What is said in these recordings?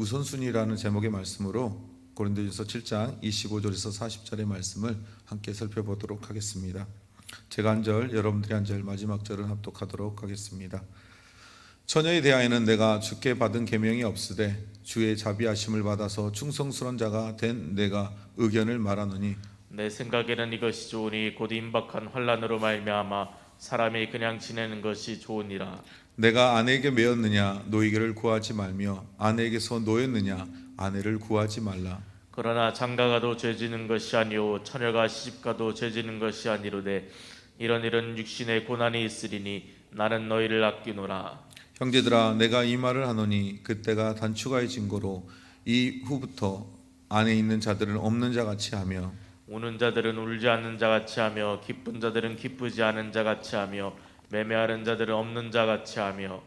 우선순위라는 제목의 말씀으로 고린도전서 7장 25절에서 40절의 말씀을 함께 살펴보도록 하겠습니다. 제가 한 절, 여러분들이 한 절, 마지막 절을 합독하도록 하겠습니다. 처녀에 대하여는 내가 주께 받은 계명이 없으되 주의 자비하심을 받아서 충성스러운 자가 된 내가 의견을 말하노니 내 생각에는 이것이 좋으니 곧 임박한 환란으로 말미암아 사람이 그냥 지내는 것이 좋으니라 내가 아내에게 매였느냐? 노이게를 구하지 말며 아내에게서 노였느냐? 아내를 구하지 말라. 그러나 장가가도 죄지는 것이 아니요 처녀가 시집가도 죄지는 것이 아니로되 이런 일은 육신의 고난이 있으리니 나는 너희를 아끼노라. 형제들아 내가 이 말을 하노니 그때가 단추가의 증거로 이 후부터 안에 있는 자들은 없는 자 같이 하며 우는 자들은 울지 않는 자 같이 하며 기쁜 자들은 기쁘지 않은 자 같이 하며 매매하는 자들은 없는 자 같이 하며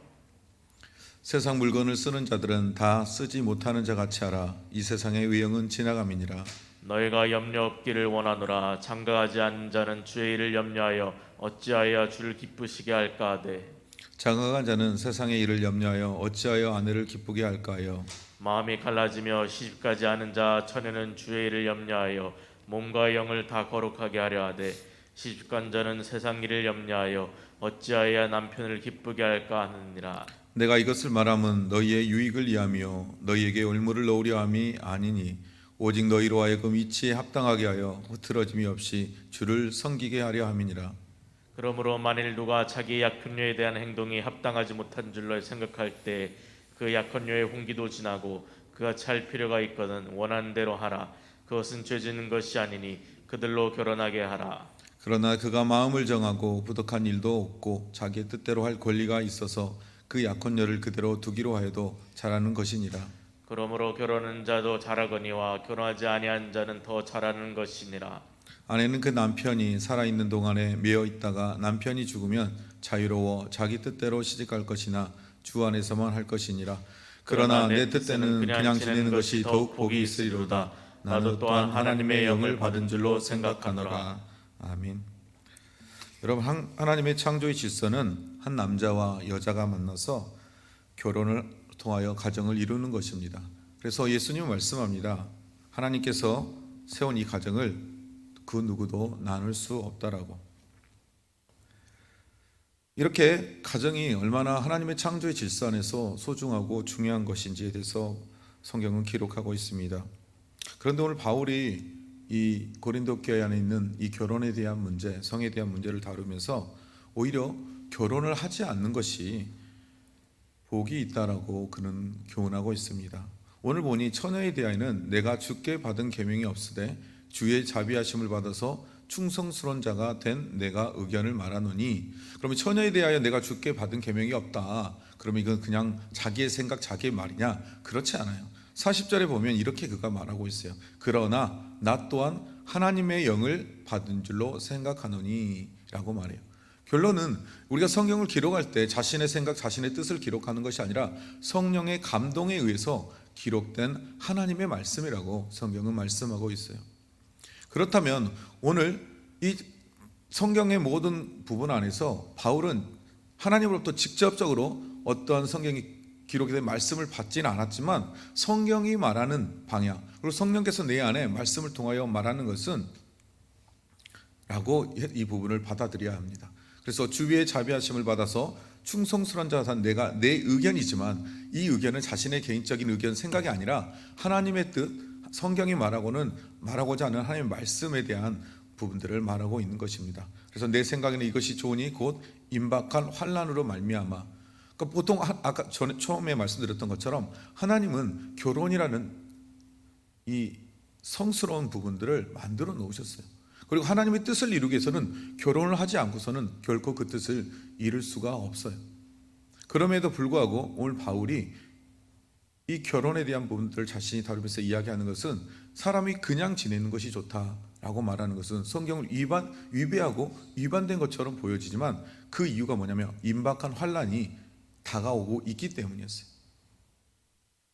세상 물건을 쓰는 자들은 다 쓰지 못하는 자 같이 하라. 이 세상의 의형은 지나감이니라. 너희가 염려 없기를 원하노라. 장가하지 않는 자는 주의 일을 염려하여 어찌하여 주를 기쁘시게 할까 하되 장가간 자는 세상의 일을 염려하여 어찌하여 아내를 기쁘게 할까 하여 마음이 갈라지며 시집가지 않은 자 처녀는 주의 일을 염려하여 몸과 영을 다 거룩하게 하려 하되 시집간 자는 세상 일을 염려하여 어찌하여 남편을 기쁘게 할까 하느니라. 내가 이것을 말함은 너희의 유익을 위하며 너희에게 올무를 넣으려 함이 아니니 오직 너희로 하여금 이치에 합당하게 하여 흐트러짐이 없이 주를 섬기게 하려 함이니라. 그러므로 만일 누가 자기 약혼녀에 대한 행동이 합당하지 못한 줄로 생각할 때 그 약혼녀의 홍기도 지나고 그가 찰 필요가 있거든 원하는 대로 하라. 그것은 죄 지는 것이 아니니 그들로 결혼하게 하라 그러나 그가 마음을 정하고 부득한 일도 없고 자기의 뜻대로 할 권리가 있어서 그 약혼녀를 그대로 두기로 하여도 잘하는 것이니라. 그러므로 결혼한 자도 잘하거니와 결혼하지 아니한 자는 더 잘하는 것이니라. 아내는 그 남편이 살아 있는 동안에 매어 있다가 남편이 죽으면 자유로워 자기 뜻대로 시집갈 것이나 주 안에서만 할 것이니라. 그러나 내 뜻대는 그냥 지내는 것이 더욱 복이 있으리로다. 나도 또한 하나님의 영을 받은 줄로 생각하노라 아멘 여러분 한- 하나님의 창조의 질서는 한 남자와 여자가 만나서 결혼을 통하여 가정을 이루는 것입니다 그래서 예수님은 말씀합니다 하나님께서 세운 이 가정을 그 누구도 나눌 수 없다라고. 이렇게 가정이 얼마나 하나님의 창조의 질서 안에서 소중하고 중요한 것인지에 대해서 성경은 기록하고 있습니다. 그런데 오늘 바울이 이 고린도 교회 안에 있는 이 결혼에 대한 문제, 성에 대한 문제를 다루면서 오히려 결혼을 하지 않는 것이 복이 있다라고 그는 교훈하고 있습니다. 오늘 보니 처녀에 대하여는 내가 주께 받은 계명이 없으되 주의 자비하심을 받아서 충성스러운 자가 된 내가 의견을 말하노니 그러면 처녀에 대하여 내가 주께 받은 계명이 없다. 그러면 이건 그냥 자기의 생각, 자기의 말이냐? 그렇지 않아요. 40절에 보면 이렇게 그가 말하고 있어요. 그러나 나 또한 하나님의 영을 받은 줄로 생각하노니라고 말해요. 결론은 우리가 성경을 기록할 때 자신의 생각, 자신의 뜻을 기록하는 것이 아니라 성령의 감동에 의해서 기록된 하나님의 말씀이라고 성경은 말씀하고 있어요. 그렇다면 오늘 이 성경의 모든 부분 안에서 바울은 하나님으로부터 직접적으로 어떤 성경이 기록된 말씀을 받지는 않았지만 성경이 말하는 방향 그리고 성령께서 내 안에 말씀을 통하여 말하는 것은 라고 이 부분을 받아들여야 합니다. 그래서 주위의 자비하심을 받아서 충성스러운 자산 내가 내 의견이지만 이 의견은 자신의 개인적인 의견 생각이 아니라 하나님의 뜻 성경이 말하고는 말하고자 하는 하나님의 말씀에 대한 부분들을 말하고 있는 것입니다. 그래서 내 생각에는 이것이 좋으니 곧 임박한 환란으로 말미암아. 그러니까 보통 하- 아까 전에 처음에 말씀드렸던 것처럼 하나님은 결혼이라는 이 성스러운 부분들을 만들어 놓으셨어요. 그리고 하나님의 뜻을 이루기 위해서는 결혼을 하지 않고서는 결코 그 뜻을 이룰 수가 없어요. 그럼에도 불구하고 오늘 바울이 이 결혼에 대한 부분들을 자신이 다루면서 이야기하는 것은 사람이 그냥 지내는 것이 좋다라고 말하는 것은 성경을 위반 위배하고 위반된 것처럼 보여지지만 그 이유가 뭐냐면 임박한 환란이 다가오고 있기 때문이었어요.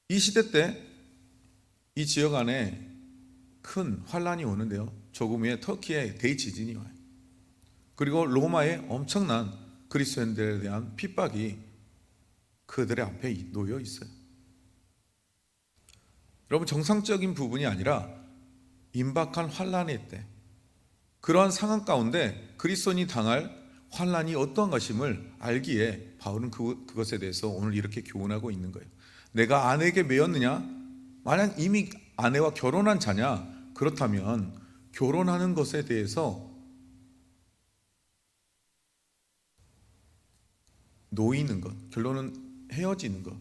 이 시대 때 이 지역 안에 큰 환란이 오는데요. 조금 후에 터키에 대지진이 와요. 그리고 로마에 엄청난 그리스도인들에 대한 핍박이 그들의 앞에 놓여 있어요. 여러분 정상적인 부분이 아니라 임박한 환란의 때 그러한 상황 가운데 그리스도인이 당할 환란이 어떠한 것임을 알기에 바울은 그, 그것에 대해서 오늘 이렇게 교훈하고 있는 거예요. 내가 아내에게 매였느냐? 만약 이미 아내와 결혼한 자냐? 그렇다면 결혼하는 것에 대해서 놓이는 것, 결론은 헤어지는 것,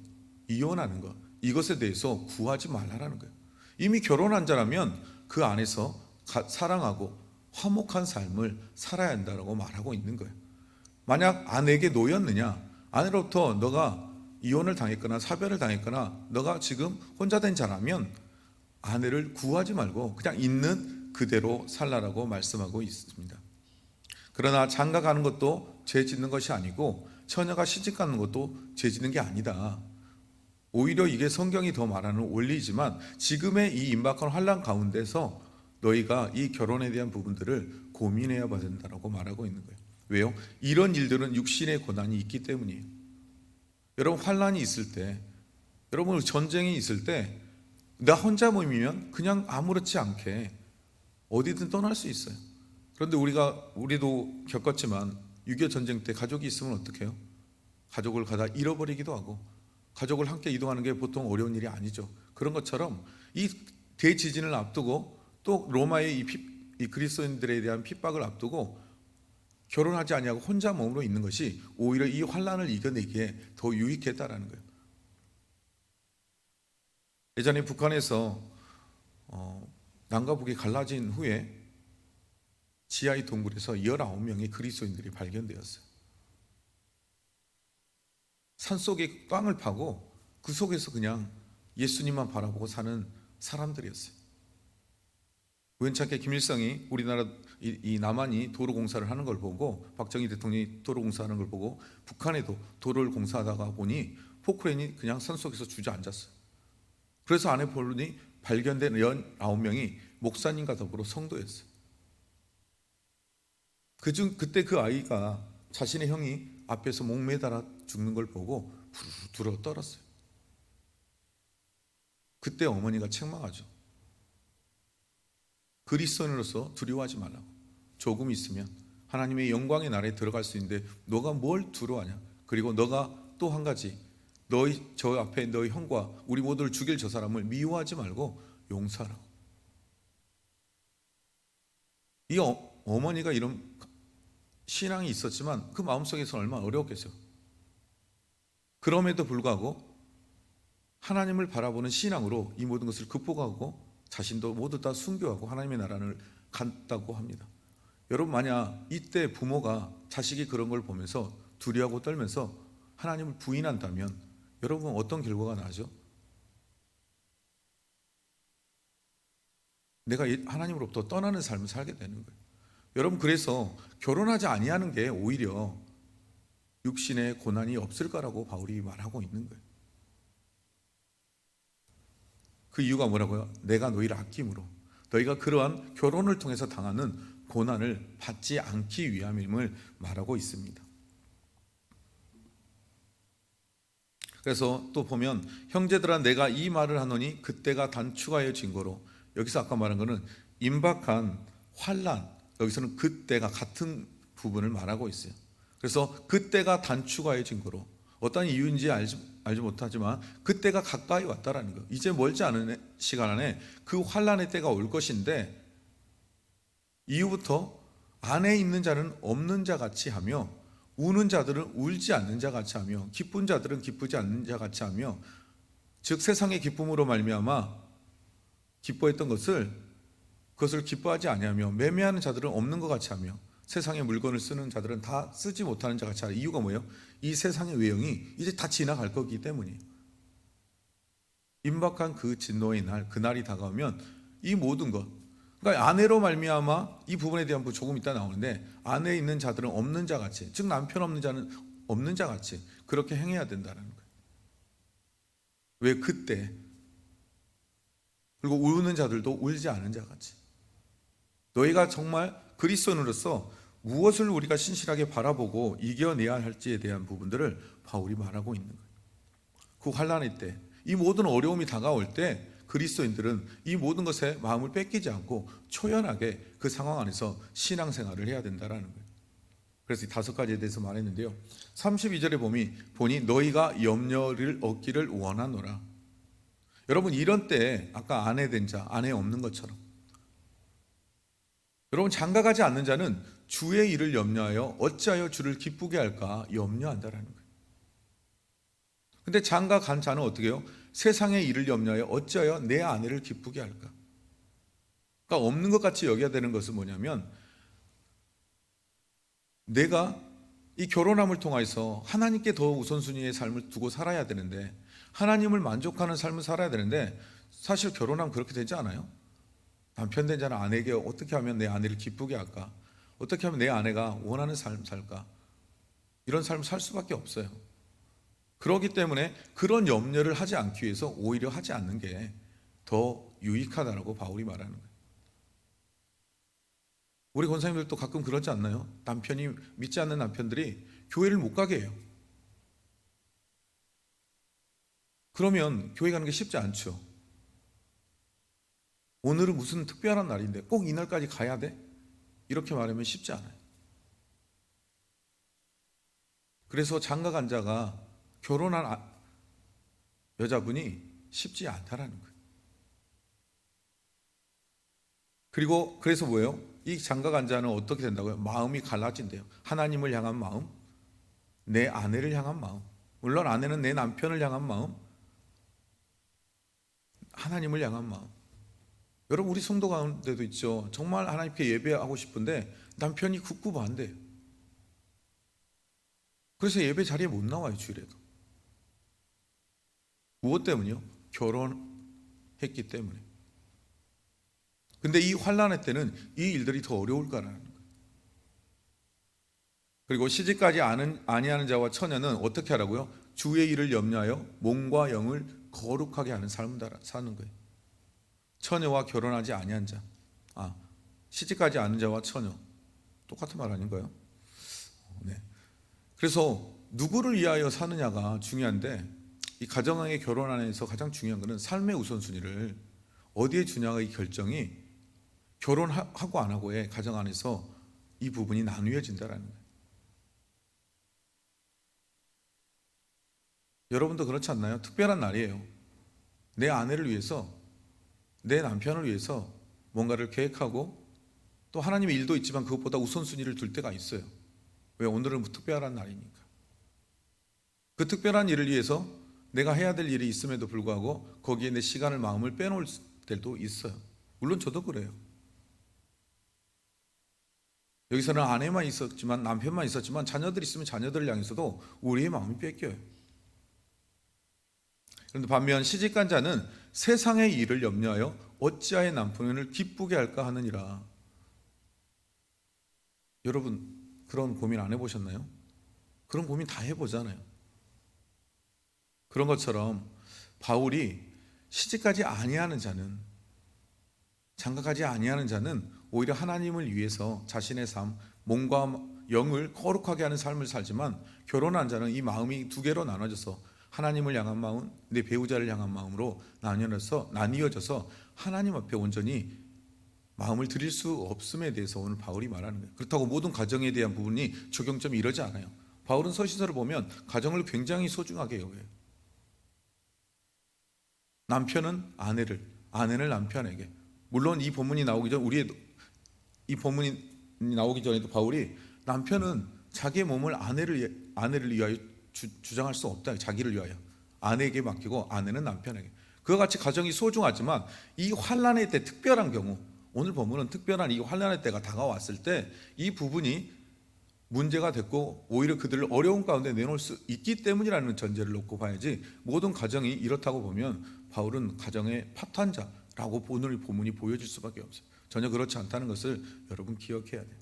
이혼하는 것, 이것에 대해서 구하지 말라라는 거예요. 이미 결혼한 자라면 그 안에서 가- 사랑하고 화목한 삶을 살아야 한다고 말하고 있는 거예요. 만약 아내에게 놓였느냐, 아내로부터 너가 이혼을 당했거나 사별을 당했거나 너가 지금 혼자 된 자라면 아내를 구하지 말고 그냥 있는 그대로 살라라고 말씀하고 있습니다. 그러나 장가 가는 것도 죄 짓는 것이 아니고 처녀가 시집 가는 것도 죄 짓는 게 아니다. 오히려 이게 성경이 더 말하는 원리지만 지금의 이 임박한 환란 가운데서 너희가 이 결혼에 대한 부분들을 고민해야 된다라고 말하고 있는 거예요. 왜요? 이런 일들은 육신의 고난이 있기 때문이에요. 여러분 환란이 있을 때, 여러분 전쟁이 있을 때, 나 혼자 모이면 그냥 아무렇지 않게 어디든 떠날 수 있어요. 그런데 우리가 우리도 겪었지만 6.25 전쟁 때 가족이 있으면 어떡해요? 가족을 가다 잃어버리기도 하고 가족을 함께 이동하는 게 보통 어려운 일이 아니죠. 그런 것처럼 이 대지진을 앞두고 또 로마의 이, 피, 이 그리스도인들에 대한 핍박을 앞두고 결혼하지 아니하고 혼자 몸으로 있는 것이 오히려 이 환란을 이겨내기에 더 유익했다라는 거예요. 예전에 북한에서 어, 남과 북이 갈라진 후에 지하의 동굴에서 19명의 그리스도인들이 발견되었어요. 산속에 땅을 파고 그 속에서 그냥 예수님만 바라보고 사는 사람들이었어요. 우연찮게 김일성이 우리나라 이, 이 남한이 도로 공사를 하는 걸 보고 박정희 대통령이 도로 공사하는 걸 보고 북한에도 도로를 공사하다가 보니 포크레인이 그냥 산 속에서 주저앉았어요. 그래서 안에 보니 발견된 19명이 목사님과 더불어 성도였어요. 그중 그때 그 아이가 자신의 형이 앞에서 목매달아 죽는 걸 보고 부르르 떨었어요. 그때 어머니가 책망하죠. 그리스도인으로서 두려워하지 말라고. 조금 있으면 하나님의 영광의 나라에 들어갈 수 있는데 너가 뭘 두려워하냐? 그리고 너가 또 한 가지 너희 저 앞에 너희 형과 우리 모두를 죽일 저 사람을 미워하지 말고 용서하라고. 이 어, 어머니가 이런 신앙이 있었지만 그 마음속에서 얼마나 어려웠겠어요. 그럼에도 불구하고 하나님을 바라보는 신앙으로 이 모든 것을 극복하고 자신도 모두 다 순교하고 하나님의 나라를 갔다고 합니다. 여러분 만약 이때 부모가 자식이 그런 걸 보면서 두려워하고 떨면서 하나님을 부인한다면 여러분 어떤 결과가 나죠? 내가 하나님으로부터 떠나는 삶을 살게 되는 거예요. 여러분 그래서 결혼하지 아니하는 게 오히려 육신의 고난이 없을 거라고 바울이 말하고 있는 거예요. 그 이유가 뭐라고요? 내가 너희를 아낌으로 너희가 그러한 결혼을 통해서 당하는 고난을 받지 않기 위함임을 말하고 있습니다. 그래서 또 보면 형제들아 내가 이 말을 하노니 그때가 단축하여 증거로 여기서 아까 말한 거는 임박한 환란 여기서는 그때가 같은 부분을 말하고 있어요. 그래서 그때가 단축하여 증거로 어떤 이유인지 알지, 알지 못하지만 그때가 가까이 왔다라는 거. 이제 멀지 않은 시간 안에 그 환란의 때가 올 것인데 이후부터 안에 있는 자는 없는 자 같이 하며 우는 자들은 울지 않는 자 같이 하며 기쁜 자들은 기쁘지 않는 자 같이 하며 즉 세상의 기쁨으로 말미암아 기뻐했던 것을 그것을 기뻐하지 아니하며 매매하는 자들은 없는 것 같이 하며 세상의 물건을 쓰는 자들은 다 쓰지 못하는 자 같이 하라. 이유가 뭐예요? 이 세상의 외형이 이제 다 지나갈 거기 때문이에요. 임박한 그 진노의 날, 그 날이 다가오면 이 모든 것, 그러니까 아내로 말미암아 이 부분에 대한 부분 조금 이따 나오는데 아내에 있는 자들은 없는 자 같이, 즉 남편 없는 자는 없는 자 같이 그렇게 행해야 된다는 거예요. 왜 그때 그리고 우는 자들도 울지 않은 자 같이 너희가 정말 그리스도인으로서 무엇을 우리가 신실하게 바라보고 이겨내야 할지에 대한 부분들을 바울이 말하고 있는 거예요. 그 환란의 때, 이 모든 어려움이 다가올 때 그리스도인들은 이 모든 것에 마음을 뺏기지 않고 초연하게 그 상황 안에서 신앙생활을 해야 된다라는 거예요. 그래서 이 다섯 가지에 대해서 말했는데요. 32절에 보니 보니 너희가 염려를 얻기를 원하노라. 여러분 이런 때 아까 아내 된 자, 아내 없는 것처럼 여러분 장가가지 않는 자는 주의 일을 염려하여 어찌하여 주를 기쁘게 할까 염려한다라는 거예요. 근데 장가 간 자는 어떻게 해요? 세상의 일을 염려하여 어찌하여 내 아내를 기쁘게 할까? 그러니까 없는 것 같이 여겨야 되는 것은 뭐냐면 내가 이 결혼함을 통해서 하나님께 더 우선순위의 삶을 두고 살아야 되는데 하나님을 만족하는 삶을 살아야 되는데 사실 결혼하면 그렇게 되지 않아요? 남편 된 자는 아내에게 어떻게 하면 내 아내를 기쁘게 할까? 어떻게 하면 내 아내가 원하는 삶 살까? 이런 삶을 살 수밖에 없어요. 그렇기 때문에 그런 염려를 하지 않기 위해서 오히려 하지 않는 게 더 유익하다라고 바울이 말하는 거예요. 우리 권사님들도 가끔 그러지 않나요? 남편이 믿지 않는 남편들이 교회를 못 가게 해요. 그러면 교회 가는 게 쉽지 않죠. 오늘은 무슨 특별한 날인데 꼭 이날까지 가야 돼? 이렇게 말하면 쉽지 않아요. 그래서 장가 간 자가 결혼한 아- 여자분이 쉽지 않다라는 거예요. 그리고 그래서 뭐예요? 이 장가 간 자는 어떻게 된다고요? 마음이 갈라진대요. 하나님을 향한 마음, 내 아내를 향한 마음. 물론 아내는 내 남편을 향한 마음, 하나님을 향한 마음. 여러분 우리 성도 가운데도 있죠. 정말 하나님께 예배하고 싶은데 남편이 굳고 반대해요. 그래서 예배 자리에 못 나와요 주일에도. 무엇 때문이요? 결혼했기 때문에. 근데 이 환란의 때는 이 일들이 더 어려울 거라는 거예요. 그리고 시집까지 아는, 아니하는 자와 처녀는 어떻게 하라고요? 주의 일을 염려하여 몸과 영을 거룩하게 하는 삶을 사는 거예요. 처녀와 결혼하지 아니한 자, 아 시집가지 않은 자와 처녀 똑같은 말 아닌가요? 네. 그래서 누구를 위하여 사느냐가 중요한데 이 가정의 결혼 안에서 가장 중요한 것은 삶의 우선순위를 어디에 주냐가 이 결정이 결혼하고 안 하고의 가정 안에서 이 부분이 나누어진다라는 거예요. 여러분도 그렇지 않나요? 특별한 날이에요. 내 아내를 위해서 내 남편을 위해서 뭔가를 계획하고 또 하나님의 일도 있지만 그것보다 우선순위를 둘 때가 있어요. 왜 오늘은 특별한 날이니까. 그 특별한 일을 위해서 내가 해야 될 일이 있음에도 불구하고 거기에 내 시간을 마음을 빼놓을 때도 있어요. 물론 저도 그래요. 여기서는 아내만 있었지만 남편만 있었지만 자녀들 있으면 자녀들을 향해서도 우리의 마음이 뺏겨요. 그런데 반면 시집간 자는 세상의 일을 염려하여 어찌하여 남편을 기쁘게 할까 하느니라. 여러분 그런 고민 안 해보셨나요? 그런 고민 다 해보잖아요. 그런 것처럼 바울이 시집가지 아니하는 자는 장가가지 아니하는 자는 오히려 하나님을 위해서 자신의 삶, 몸과 영을 거룩하게 하는 삶을 살지만 결혼한 자는 이 마음이 두 개로 나눠져서 하나님을 향한 마음, 내 배우자를 향한 마음으로 나뉘어서 나뉘어져서 하나님 앞에 온전히 마음을 드릴 수 없음에 대해서 오늘 바울이 말하는 거예요. 그렇다고 모든 가정에 대한 부분이 적용점이 이러지 않아요. 바울은 서신서를 보면 가정을 굉장히 소중하게 여겨요. 남편은 아내를, 아내는 남편에게. 물론 이 본문이 나오기 전 우리의 이 본문이 나오기 전에도 바울이 남편은 자기의 몸을 아내를 아내를 위하여 주, 주장할 수 없다. 자기를 위하여 아내에게 맡기고 아내는 남편에게. 그와 같이 가정이 소중하지만 이 환란의 때 특별한 경우 오늘 본문은 특별한 이 환란의 때가 다가왔을 때 이 부분이 문제가 됐고 오히려 그들을 어려운 가운데 내놓을 수 있기 때문이라는 전제를 놓고 봐야지 모든 가정이 이렇다고 보면 바울은 가정의 파탄자라고 오늘 본문이 보여질 수밖에 없어요. 전혀 그렇지 않다는 것을 여러분 기억해야 돼요.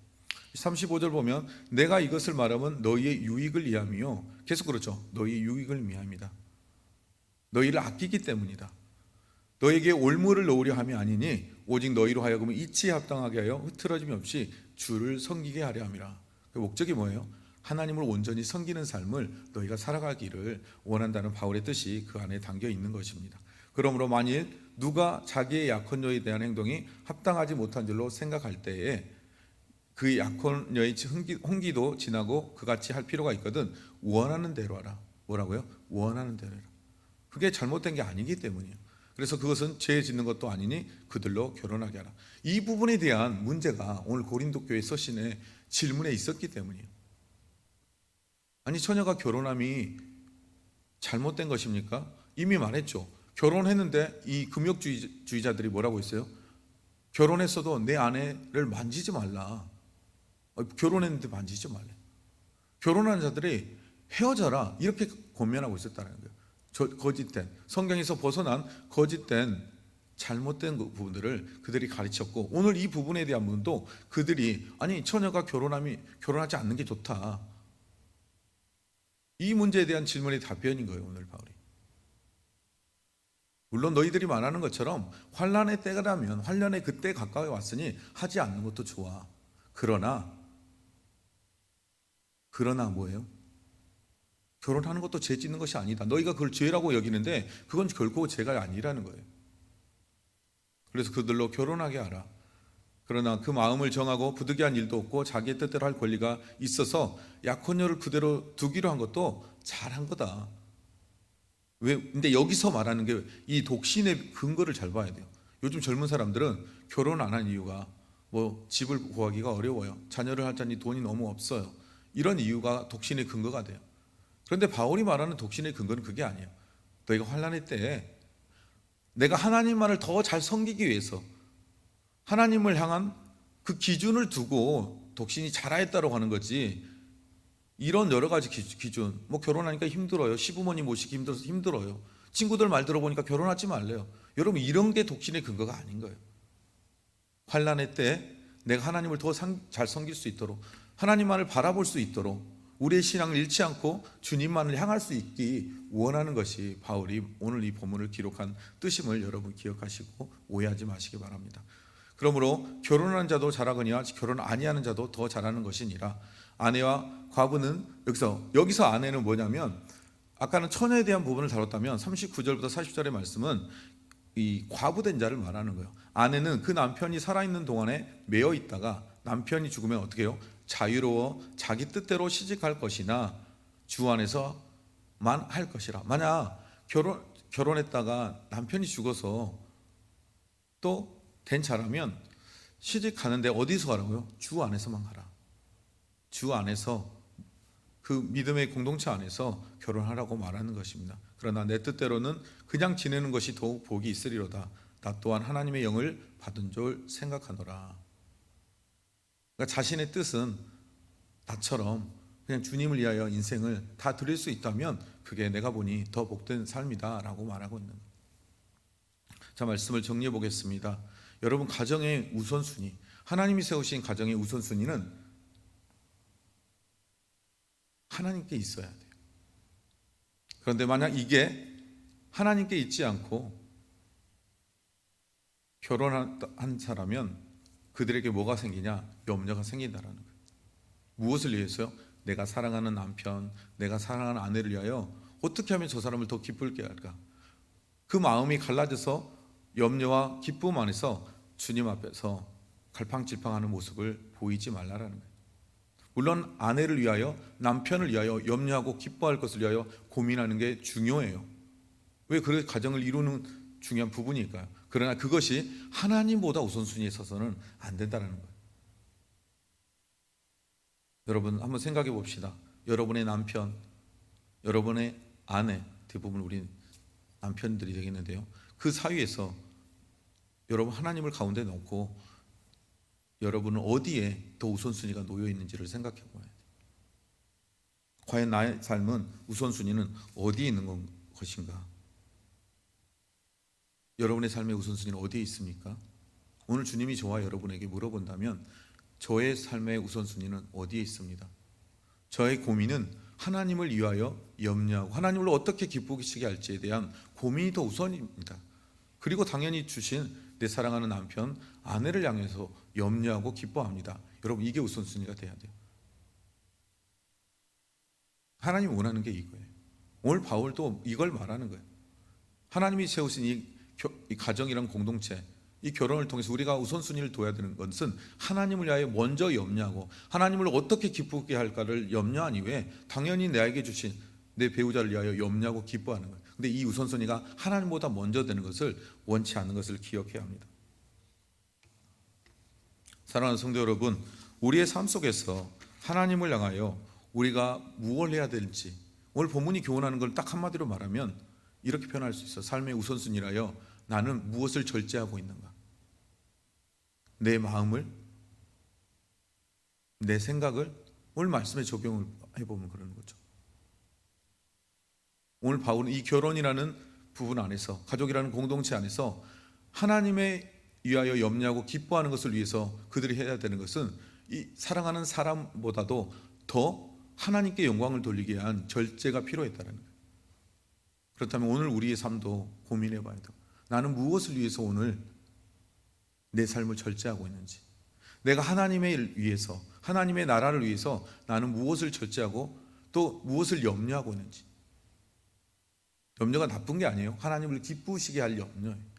35절 보면 내가 이것을 말하면 너희의 유익을 위함이요. 계속 그렇죠. 너희의 유익을 위함이다. 너희를 아끼기 때문이다. 너에게 올무를 놓으려 함이 아니니 오직 너희로 하여금 이치에 합당하게 하여 흐트러짐이 없이 주를 섬기게 하려 함이라. 그 목적이 뭐예요? 하나님을 온전히 섬기는 삶을 너희가 살아가기를 원한다는 바울의 뜻이 그 안에 담겨 있는 것입니다. 그러므로 만일 누가 자기의 약혼녀에 대한 행동이 합당하지 못한 줄로 생각할 때에 그 약혼녀의 흥기, 홍기 도 지나고 그같이 할 필요가 있거든 원하는 대로 하라. 뭐라고요? 원하는 대로 해라. 그게 잘못된 게 아니기 때문이에요. 그래서 그것은 죄 짓는 것도 아니니 그들로 결혼하게 하라. 이 부분에 대한 문제가 오늘 고린도 교회 서신에 질문에 있었기 때문이에요. 아니 처녀가 결혼함이 잘못된 것입니까? 이미 말했죠. 결혼했는데 이 금욕주의자들이 뭐라고 했어요? 결혼했어도 내 아내를 만지지 말라. 어, 결혼했는데 만지지 말래. 결혼한 자들이 헤어져라 이렇게 권면하고 있었다는 거예요. 저, 거짓된 성경에서 벗어난 거짓된 잘못된 그 부분들을 그들이 가르쳤고 오늘 이 부분에 대한 부분도 그들이 아니 처녀가 결혼함이 결혼하지 않는 게 좋다. 이 문제에 대한 질문의 답변인 거예요 오늘 바울이. 물론 너희들이 말하는 것처럼 환란의 때가 라면 환란의 그때 가까이 왔으니 하지 않는 것도 좋아. 그러나 그러나 뭐예요? 결혼하는 것도 죄 짓는 것이 아니다. 너희가 그걸 죄라고 여기는데 그건 결코 죄가 아니라는 거예요. 그래서 그들로 결혼하게 하라. 그러나 그 마음을 정하고 부득이한 일도 없고 자기의 뜻대로 할 권리가 있어서 약혼녀를 그대로 두기로 한 것도 잘한 거다. 왜? 근데 여기서 말하는 게 이 독신의 근거를 잘 봐야 돼요. 요즘 젊은 사람들은 결혼 안 한 이유가 뭐 집을 구하기가 어려워요. 자녀를 할 자니 돈이 너무 없어요. 이런 이유가 독신의 근거가 돼요. 그런데 바울이 말하는 독신의 근거는 그게 아니에요. 너희가 환란의 때에 내가 하나님만을 더 잘 섬기기 위해서 하나님을 향한 그 기준을 두고 독신이 자라했다고 하는 거지. 이런 여러 가지 기- 기준. 뭐 결혼하니까 힘들어요. 시부모님 모시기 힘들어서 힘들어요. 친구들 말 들어보니까 결혼하지 말래요. 여러분 이런 게 독신의 근거가 아닌 거예요. 환란의 때 내가 하나님을 더 잘 섬길 수 있도록 하나님만을 바라볼 수 있도록 우리의 신앙을 잃지 않고 주님만을 향할 수 있기 원하는 것이 바울이 오늘 이 본문을 기록한 뜻임을 여러분 기억하시고 오해하지 마시기 바랍니다. 그러므로 결혼한 자도 잘하거니와 결혼 아니하는 자도 더 잘하는 것이니라. 아내와 과부는 여기서 여기서 아내는 뭐냐면 아까는 처녀에 대한 부분을 다뤘다면 39절부터 40절의 말씀은 이 과부된 자를 말하는 거예요. 아내는 그 남편이 살아있는 동안에 매여 있다가 남편이 죽으면 어떻게 해요? 자유로워 자기 뜻대로 시집갈 것이나 주 안에서만 할 것이라. 만약 결혼 결혼했다가 남편이 죽어서 또 된 자라면 시집 가는데 어디서 가라고요? 주 안에서만 가라. 주 안에서 그 믿음의 공동체 안에서 결혼하라고 말하는 것입니다. 그러나 내 뜻대로는 그냥 지내는 것이 더욱 복이 있으리로다. 나 또한 하나님의 영을 받은 줄 생각하노라. 그러니까 자신의 뜻은 나처럼 그냥 주님을 위하여 인생을 다 드릴 수 있다면 그게 내가 보니 더 복된 삶이다라고 말하고 있는. 자 말씀을 정리해 보겠습니다. 여러분 가정의 우선순위, 하나님이 세우신 가정의 우선순위는 하나님께 있어야 돼요. 그런데 만약 이게 하나님께 있지 않고 결혼한 사람은 그들에게 뭐가 생기냐? 염려가 생긴다라는 거예요. 무엇을 위해서요? 내가 사랑하는 남편, 내가 사랑하는 아내를 위하여 어떻게 하면 저 사람을 더 기쁠게 할까? 그 마음이 갈라져서 염려와 기쁨 안에서 주님 앞에서 갈팡질팡하는 모습을 보이지 말라라는 거예요. 물론 아내를 위하여 남편을 위하여 염려하고 기뻐할 것을 위하여 고민하는 게 중요해요. 왜 그래 가정을 이루는 중요한 부분일까요? 그러나 그것이 하나님보다 우선순위에 서서는 안 된다는 거예요. 여러분 한번 생각해 봅시다. 여러분의 남편, 여러분의 아내, 대부분 우리 남편들이 되겠는데요. 그 사이에서 여러분 하나님을 가운데 놓고 여러분은 어디에 더 우선순위가 놓여 있는지를 생각해 봐야 돼요. 과연 나의 삶은 우선순위는 어디에 있는 건- 것인가? 여러분의 삶의 우선순위는 어디에 있습니까? 오늘 주님이 저와 여러분에게 물어본다면 저의 삶의 우선순위는 어디에 있습니다. 저의 고민은 하나님을 위하여 염려하고 하나님을 어떻게 기쁘시게 할지에 대한 고민이 더 우선입니다. 그리고 당연히 주신 내 사랑하는 남편, 아내를 향해서 염려하고 기뻐합니다. 여러분 이게 우선순위가 돼야 돼요. 하나님 원하는 게 이거예요. 오늘 바울도 이걸 말하는 거예요. 하나님이 세우신 이 겨- 이 가정이란 공동체 이 결혼을 통해서 우리가 우선순위를 둬야 되는 것은 하나님을 위하여 먼저 염려하고 하나님을 어떻게 기쁘게 할까를 염려한 이후에 당연히 내게 주신 내 배우자를 위하여 염려하고 기뻐하는 거예요. 근데 이 우선순위가 하나님보다 먼저 되는 것을 원치 않는 것을 기억해야 합니다. 사랑하는 성도 여러분, 우리의 삶 속에서 하나님을 향하여 우리가 무엇을 해야 될지 오늘 본문이 교훈하는 걸 딱 한마디로 말하면 이렇게 표현할 수 있어. 삶의 우선순위라여 나는 무엇을 절제하고 있는가? 내 마음을, 내 생각을 오늘 말씀에 적용을 해보면 그러는 거죠. 오늘 바울은 이 결혼이라는 부분 안에서 가족이라는 공동체 안에서 하나님의 위하여 염려하고 기뻐하는 것을 위해서 그들이 해야 되는 것은 이 사랑하는 사람보다도 더 하나님께 영광을 돌리기 위한 절제가 필요했다는 거예요. 그렇다면 오늘 우리의 삶도 고민해 봐야 돼요. 나는 무엇을 위해서 오늘 내 삶을 절제하고 있는지. 내가 하나님의 일 위해서, 하나님의 나라를 위해서 나는 무엇을 절제하고 또 무엇을 염려하고 있는지. 염려가 나쁜 게 아니에요. 하나님을 기쁘시게 할 염려예요.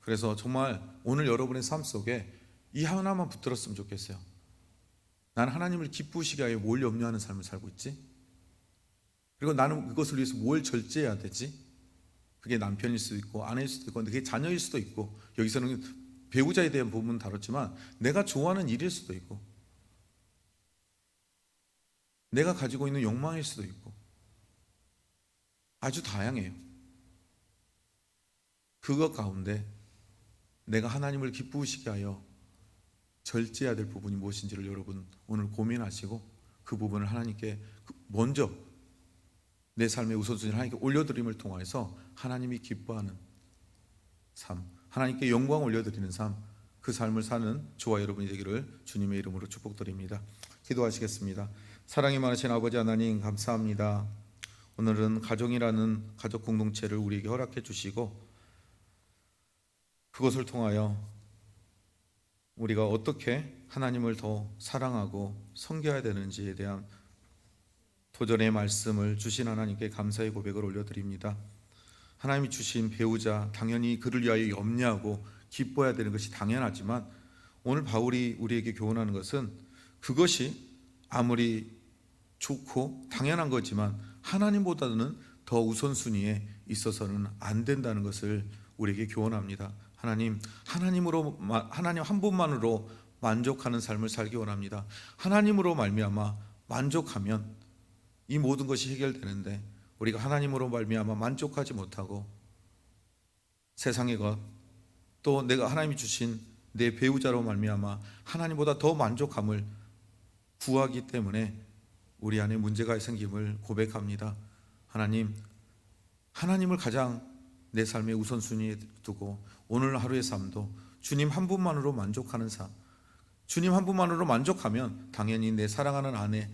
그래서 정말 오늘 여러분의 삶 속에 이 하나만 붙들었으면 좋겠어요. 나는 하나님을 기쁘시게 하여 뭘 염려하는 삶을 살고 있지? 그리고 나는 그것을 위해서 뭘 절제해야 되지? 그게 남편일 수도 있고 아내일 수도 있고 그게 자녀일 수도 있고 여기서는 배우자에 대한 부분은 다뤘지만 내가 좋아하는 일일 수도 있고 내가 가지고 있는 욕망일 수도 있고 아주 다양해요. 그것 가운데 내가 하나님을 기쁘시게 하여 절제해야 될 부분이 무엇인지를 여러분 오늘 고민하시고 그 부분을 하나님께 먼저 내 삶의 우선순위를 하나님께 올려드림을 통해서 하나님이 기뻐하는 삶, 하나님께 영광 올려드리는 삶, 그 삶을 사는 저와 여러분이 되기를 주님의 이름으로 축복드립니다. 기도하시겠습니다. 사랑이 많으신 아버지 하나님 감사합니다. 오늘은 가정이라는 가족 공동체를 우리에게 허락해 주시고 그것을 통하여 우리가 어떻게 하나님을 더 사랑하고 섬겨야 되는지에 대한 도전의 말씀을 주신 하나님께 감사의 고백을 올려드립니다. 하나님이 주신 배우자 당연히 그를 위하여 염려하고 기뻐해야 되는 것이 당연하지만 오늘 바울이 우리에게 교훈하는 것은 그것이 아무리 좋고 당연한 거지만 하나님보다는 더 우선순위에 있어서는 안 된다는 것을 우리에게 교훈합니다. 하나님, 하나님으로 하나님 한 분만으로 만족하는 삶을 살기 원합니다. 하나님으로 말미암아 만족하면 이 모든 것이 해결되는데 우리가 하나님으로 말미암아 만족하지 못하고 세상의 것 또 내가 하나님이 주신 내 배우자로 말미암아 하나님보다 더 만족함을 구하기 때문에 우리 안에 문제가 생김을 고백합니다. 하나님, 하나님을 가장 내 삶의 우선순위에 두고 오늘 하루의 삶도 주님 한 분만으로 만족하는 삶, 주님 한 분만으로 만족하면 당연히 내 사랑하는 아내,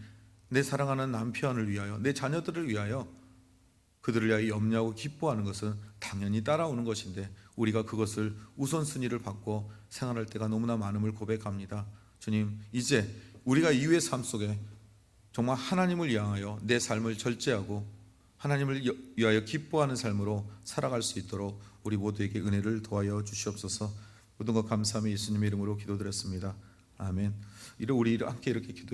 내 사랑하는 남편을 위하여, 내 자녀들을 위하여 그들을 위하여 염려하고 기뻐하는 것은 당연히 따라오는 것인데 우리가 그것을 우선순위를 받고 생활할 때가 너무나 많음을 고백합니다. 주님, 이제 우리가 이후의 삶 속에 정말 하나님을 위하여 내 삶을 절제하고 하나님을 위하여 기뻐하는 삶으로 살아갈 수 있도록 우리 모두에게 은혜를 도하여 주시옵소서. 모든 것 감사함이 예수님의 이름으로 기도드렸습니다. 아멘. 이를 우리 함께 이렇게 기도해